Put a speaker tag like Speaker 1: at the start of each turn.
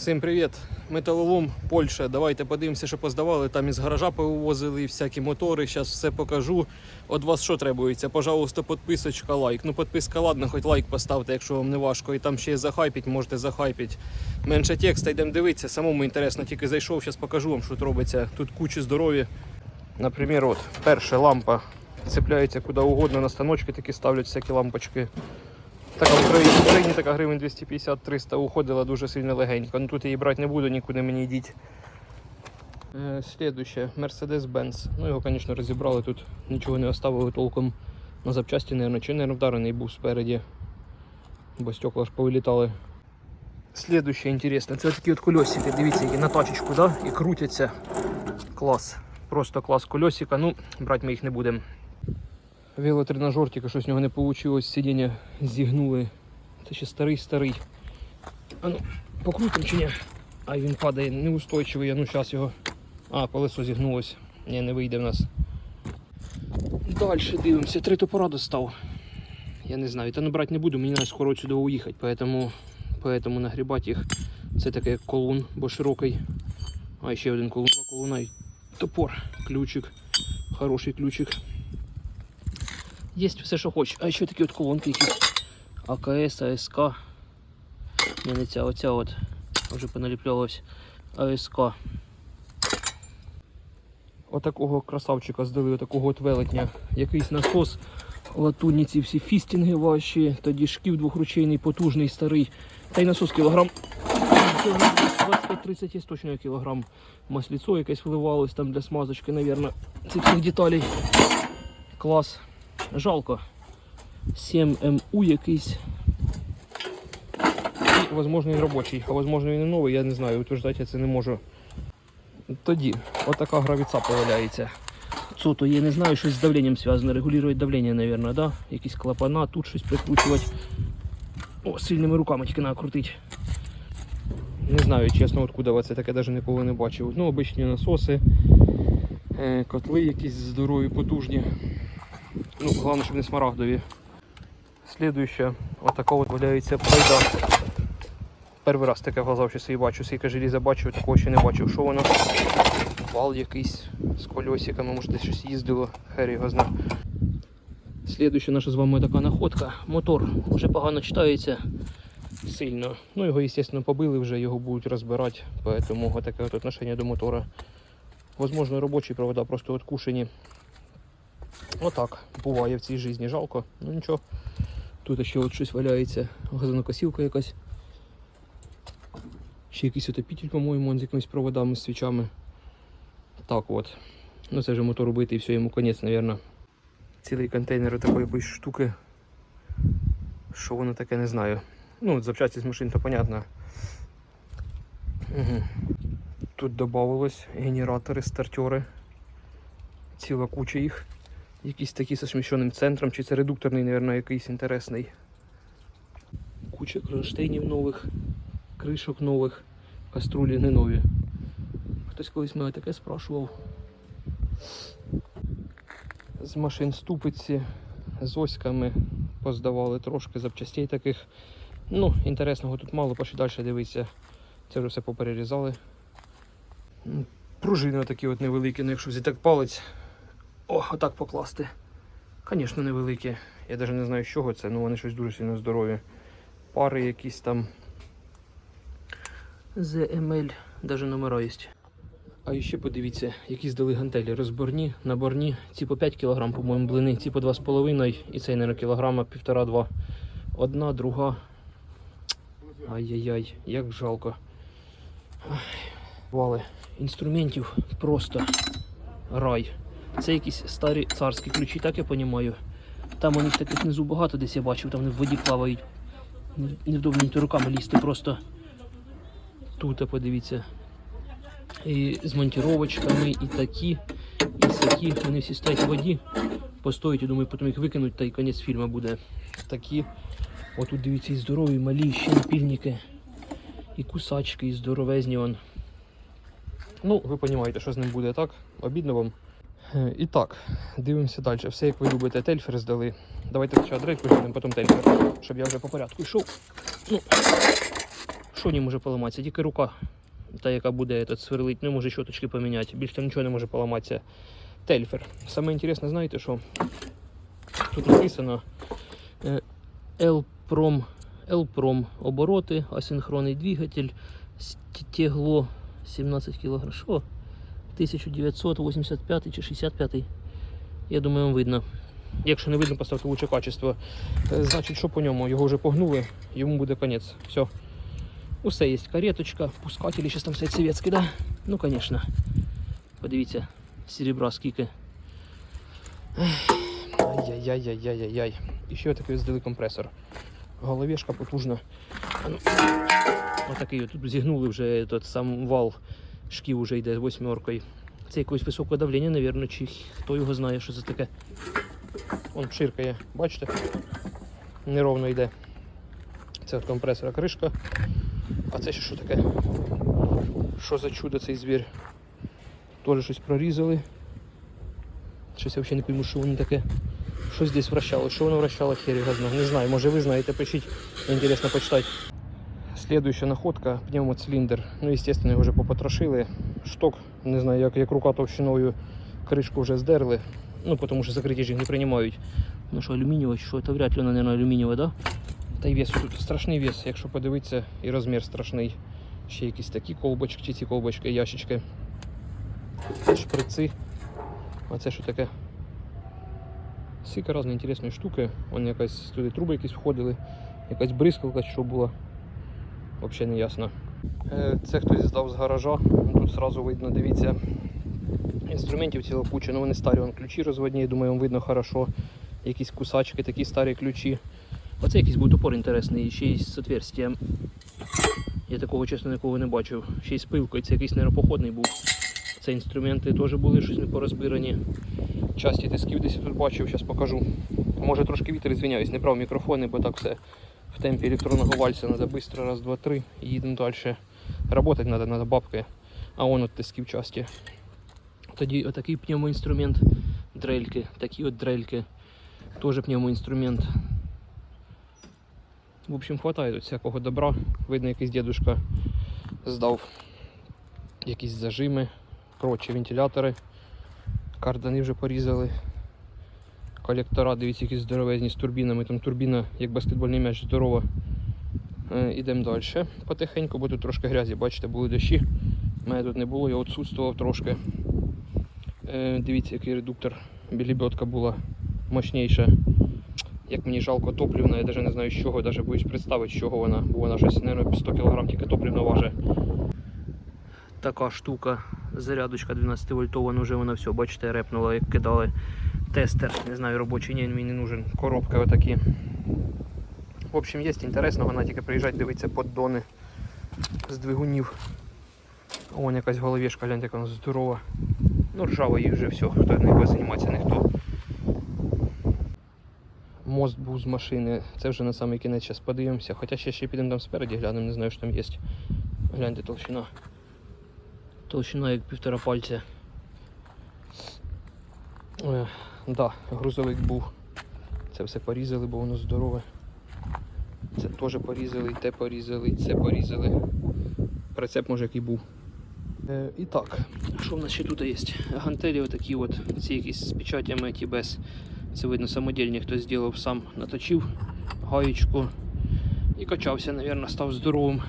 Speaker 1: Всім привіт! Металолом Польща. Давайте подивимося, що поздавали. Там із гаража повивозили всякі мотори. Зараз все покажу. От вас що требується? Пожалуйста, підписочка, лайк. Ну, підписка, ладно, хоч лайк поставте, якщо вам не важко. І там ще захайпіть, можете захайпіть. Менше текста, йдемо дивитися. Самому інтересно, тільки зайшов, зараз покажу вам, що робиться. Тут куча здоров'я. Наприклад, от перша лампа цепляється куди угодно на станочки, такі ставлять всякі лампочки. Така в Україні, в Україні така гривень 250-300 уходила дуже сильно легенько. Ну тут її брати не буду, нікуди мені йдіть. Е, Слідуще, Mercedes-Benz. Ну його, звісно, розібрали тут, нічого не оставили толком на запчасті, мабуть, чи не вдарений був спереді, бо стекла ж повилітали. Слідуще інтересне, це такі от кольосики, дивіться, які на тачечку, да? і крутяться. Клас. Просто клас кольосика. Ну, брати ми їх не будемо. Велотренажер, тільки що з нього не вийшло, сидіння зігнули. Це ще старий-старий. А ну, покрутим чи ні? Ай, він падає неустойчивий, а ну зараз його. А, колесо зігнулось. Ні, не вийде в нас. Далі дивимося, три топора достав. Я не знаю, та набрати не буду, мені треба скоро сюди уїхати, поэтому, поэтому нагрібати їх. Це таке колун, бо широкий. А ще один колун, два колуна і топор, ключик. Хороший ключик. Є все, що хочеш. А ще такі от колонки якісь. АКС, АСК. Не, не ця, оця от. Вже поналіплялась. АСК. Отакого красавчика здали, отакого от велетня. Якийсь насос. Латунні ці всі фістінги ваші, тоді шків двохручейний, потужний, старий. Та й насос кілограм. 25-30 є точно кілограм. Масліцо якесь вливалось там для смазочки, мабуть, цих всіх деталей. Клас. Жалко. 7МУ якийсь. І, возможно, він робочий, а возможно він і новий, я не знаю, утверждати я це не можу. Тоді, отака гравіця появляється. Що то я не знаю, щось з давленням зв'язано. Регулює давлення, мабуть, да? Якісь клапана, тут щось прикручувати. О, сильними руками тільки треба крутити. Не знаю, чесно, откуда це таке навіть ніколи не бачив. Ну, обичні насоси, е, котли якісь здорові, потужні. Ну, головне, щоб не смарагдові. Слідуюче, отака от валяється пройда. Перший раз таке в глаза свої бачу, скільки желіза бачив, такого ще не бачив. Що воно? Вал якийсь з кольосиками, може десь щось їздило, хер його зна. Слідуюча наша з вами така находка. Мотор вже погано читається сильно. Ну його, звісно, побили вже, його будуть розбирати, тому таке от отношення до мотора. Возможно, робочі провода просто откушені. Отак буває в цій житті. Жалко. Ну нічого. Тут ще от щось валяється. Газонокосілка якась. Ще якийсь отопітель, по-моєму, з якимись проводами, з свічами. Так от. Ну це вже мотор убитий, і все, йому конець, мабуть. Цілий контейнер такої якоїсь штуки. Що воно таке, не знаю. Ну, запчасті з машин, то понятно. Угу. Тут додавалось генератори, стартери. Ціла куча їх. Якісь такі зі сміщеним центром, чи це редукторний, мабуть, якийсь інтересний. Куча кронштейнів нових, кришок нових, каструлі не нові. Хтось колись мене таке спрашував. З машин ступиці, з оськами поздавали трошки запчастей таких. Ну, інтересного тут мало, пошли далі дивитися. Це вже все поперерізали. Пружини такі от невеликі, ну якщо взяти так палець. О, отак покласти. Звісно, невеликі. Я навіть не знаю, з чого це, але вони щось дуже сильно здорові. Пари якісь там. ZML, навіть номера є. А ще подивіться, які здали гантелі. Розборні, наборні. Ці по 5 кг, по-моєму, блини, ці по 2,5 і цей, мабуть, кілограма, півтора-два. Одна, друга. Ай-яй-яй, як жалко. Вали інструментів просто рай. Це якісь старі царські ключі, так я розумію. Там у них таких внизу багато десь я бачив, там вони в воді плавають. Невдобно руками лізти просто. Тут подивіться. І з монтировочками, і такі, і сякі. Вони всі стоять в воді. Постоять, я думаю, потім їх викинуть, та й кінець фільму буде. Такі. Отут дивіться, і здорові, малі, ще напільники. І кусачки, і здоровезні он. Ну, ви розумієте, що з ним буде, так? Обідно вам. Е, І так, дивимося далі. Все як ви любите, тельфер здали. Давайте спочатку дрейк поглянемо, потім тельфер, щоб я вже по порядку йшов. Ну, Що не може поламатися? Тільки рука, та яка буде этот, сверлить, не може щоточки поміняти. Більше нічого не може поламатися. Тельфер. Саме інтересне, знаєте що? Тут написано е, L-Prom, L-Prom обороти, асинхронний двигатель, стегло 17 кг. Що? 1985 чи 65. Я думаю, вам видно. Якщо не видно, поставте лучше качество. Е, Значить, що по ньому? Його вже погнули, йому буде конець. Все. Усе є. Кареточка, пускателі, зараз там все совєтське, да? Ну, звісно. Подивіться, серебра скільки. Ай-яй-яй-яй-яй-яй. І ще такий здали компресор. Головешка потужна. Ну, Отакий тут зігнули вже тот сам вал шків вже йде восьмеркою. Це якогось високого давлення, напевно, чи хто його знає, що це таке. Он пширкає, бачите? Неровно йде. Це від компресора кришка. А це ще що таке? Що за чудо цей звір? Теж щось прорізали. Щось я взагалі не пойму, що воно таке. Щось десь вращало. Що воно вращало, хер його знає. Не знаю, може ви знаєте, пишіть. Інтересно почитати. Следующая находка пневмоцилиндр. Ну, естественно, його вже попотрошили. Шток, не знаю, як, як рука товщиною кришку вже здерли. Ну, тому що закриті ж не приймають. Ну що, алюмінієва, що це вряд ли, вона, мабуть, алюмінієва, да? Та й вес тут страшний вес, якщо подивитися, і розмір страшний. Ще якісь такі колбочки, ці колбочки, ящички. Шприци. А це що таке? Скільки різної інтересної штуки. Вон якась туди труби якісь входили, якась бризкалка, що була. Взагалі не ясно. Е, Це хтось здав з гаража. Тут одразу видно, дивіться. Інструментів ціла куча, ну вони старі, вон ключі розводні, думаю, вам видно хорошо. Якісь кусачки, такі старі ключі. Оце якийсь був топор інтересний, ще й з отверстием. Я такого, чесно, нікого не бачив. Ще й з пилкою, це якийсь нейропоходний був. Це інструменти теж були щось не порозбирані. Часті тисків десь тут бачив, зараз покажу. Може трошки вітер, звиняюсь, не брав мікрофони, бо так все в темпі електронного вальса треба швидко, раз, два, три, і їдемо далі. Работать треба, треба бабки. А вон от тисків часті. Тоді отакий пневмоінструмент, дрельки, такі от дрельки, теж пневмоінструмент. В общем, хватає тут всякого добра. Видно, якийсь дедушка здав якісь зажими, коротше, вентилятори, кардани вже порізали. Колектора, дивіться, якісь здоровезні з турбінами. Там турбіна, як баскетбольний м'яч, здорова. Е, Ідемо далі потихеньку, бо тут трошки грязі, бачите, були дощі. Мене тут не було, я відсутствував трошки. Е, Дивіться, який редуктор. Білібьотка була мощніша. Як мені жалко топлівна, я навіть не знаю з чого, навіть боюсь представити, з чого вона, бо вона щось, мабуть, 100 кг тільки топлівна важить. Така штука, зарядочка 12 вольтова, ну вже вона все, бачите, репнула, як кидали тестер. Не знаю, робочий ні, мені не нужен. Коробка отакі. В общем, є інтересно, вона тільки приїжджать, дивиться поддони з двигунів. Вон якась головешка, гляньте, яка вона здорова. Ну, ржава їй вже все, хто не буде займатися, ніхто. Мост був з машини. Це вже на самий кінець зараз подивимося. Хоча ще ще підемо там спереді глянемо, не знаю, що там є. Гляньте толщина. Толщина як півтора пальця. Да, грузовик був. Це все порізали, бо воно здорове. Це теж порізали, те порізали, і це порізали. Прицеп може який був. Е, і так, що в нас ще тут є? Гантелі отакі от, ці якісь з печатями, ті без. Це видно самодільні, хтось зробив сам наточив гаєчку і качався, мабуть, став здоровим.